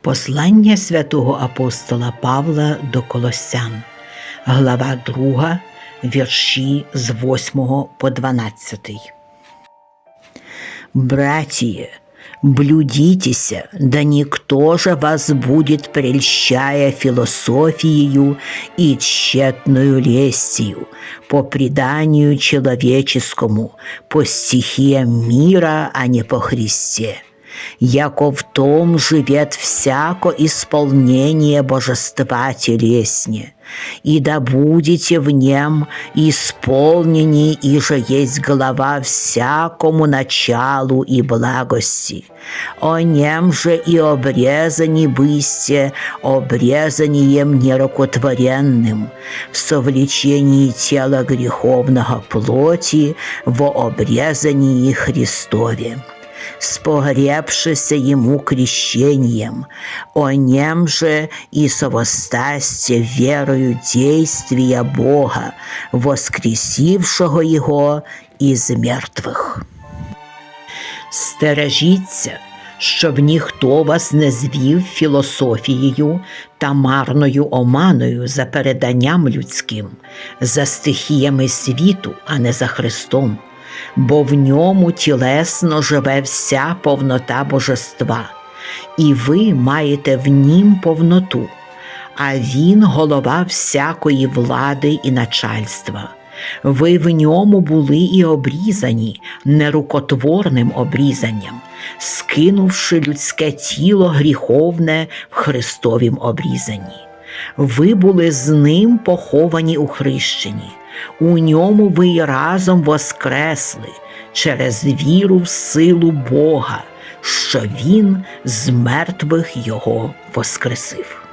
Послання святого апостола Павла до Колосян, глава 2, вірші з 8 по 12. Братья, блюдитеся, да никто же вас будет, прельщая философией и тщетную лестью, по преданию человеческому, по стихиям мира, а не по Христе яко в том живет всяко исполнение божества телесне, и да будете в нем исполнені, и же есть глава всякому началу и благости. О нем же и обрезани бысте, обрезанием нерукотворенным, в совлечении тела греховного плоти, во обрезании Христове спогребшися ему крещением, о нем же и совостасте верою действия Бога, воскресившего его из мертвых. Стережіться, щоб ніхто вас не звів філософією та марною оманою за переданням людським, за стихіями світу, а не за Христом бо в ньому тілесно живе вся повнота божества, і ви маєте в нім повноту, а він голова всякої влади і начальства. Ви в ньому були і обрізані нерукотворним обрізанням, скинувши людське тіло гріховне в Христовім обрізанні. Ви були з ним поховані у хрещенні, у ньому ви й разом воскресли через віру в силу Бога, що Він з мертвих його воскресив.